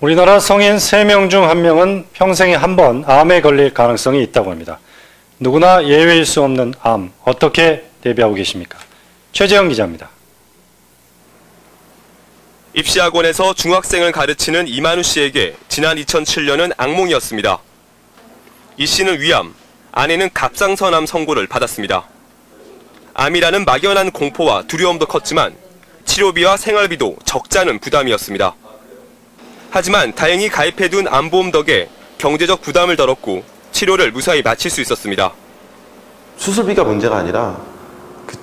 우리나라 성인 3명 중 1명은 평생에 한 번 암에 걸릴 가능성이 있다고 합니다. 누구나 예외일 수 없는 암, 어떻게 대비하고 계십니까? 최재형 기자입니다. 입시학원에서 중학생을 가르치는 이만우 씨에게 지난 2007년은 악몽이었습니다. 이 씨는 위암, 아내는 갑상선암 선고를 받았습니다. 암이라는 막연한 공포와 두려움도 컸지만 치료비와 생활비도 적잖은 부담이었습니다. 하지만 다행히 가입해둔 암보험 덕에 경제적 부담을 덜었고 치료를 무사히 마칠 수 있었습니다. 수술비가 문제가 아니라 그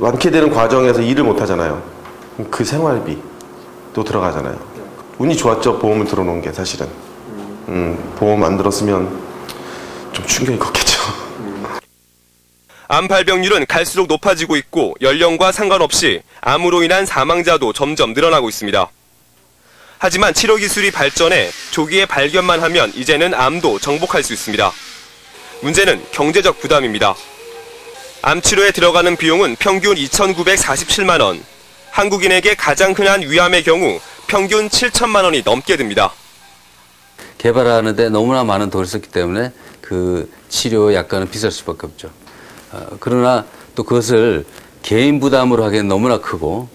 완쾌되는 과정에서 일을 못 하잖아요. 그 생활비도 들어가잖아요. 운이 좋았죠. 보험을 들어놓은 게 사실은. 음, 보험 안 들었으면 좀 충격이 컸겠죠. 암 발병률은 갈수록 높아지고 있고 연령과 상관없이 암으로 인한 사망자도 점점 늘어나고 있습니다. 하지만 치료 기술이 발전해 조기에 발견만 하면 이제는 암도 정복할 수 있습니다. 문제는 경제적 부담입니다. 암 치료에 들어가는 비용은 평균 2,947만 원. 한국인에게 가장 흔한 위암의 경우 평균 7천만 원이 넘게 듭니다. 개발하는데 너무나 많은 돈을 썼기 때문에 그 치료 약간은 비쌀 수밖에 없죠. 어, 그러나 또 그것을 개인 부담으로 하기엔 너무나 크고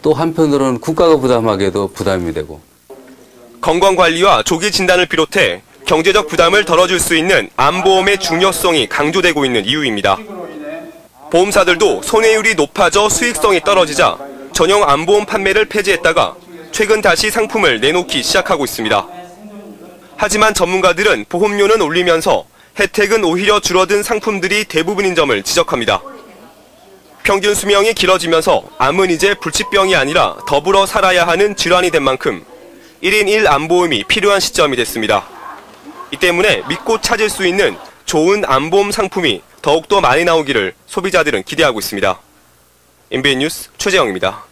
또 한편으로는 국가가 부담하기에도 부담이 되고 건강관리와 조기 진단을 비롯해 경제적 부담을 덜어줄 수 있는 암보험의 중요성이 강조되고 있는 이유입니다. 보험사들도 손해율이 높아져 수익성이 떨어지자 전용 암보험 판매를 폐지했다가 최근 다시 상품을 내놓기 시작하고 있습니다. 하지만 전문가들은 보험료는 올리면서 혜택은 오히려 줄어든 상품들이 대부분인 점을 지적합니다. 평균 수명이 길어지면서 암은 이제 불치병이 아니라 더불어 살아야 하는 질환이 된 만큼 1인 1 암보험이 필요한 시점이 됐습니다. 이 때문에 믿고 찾을 수 있는 좋은 암보험 상품이 더욱더 많이 나오기를 소비자들은 기대하고 있습니다. MBN 뉴스 최재영입니다.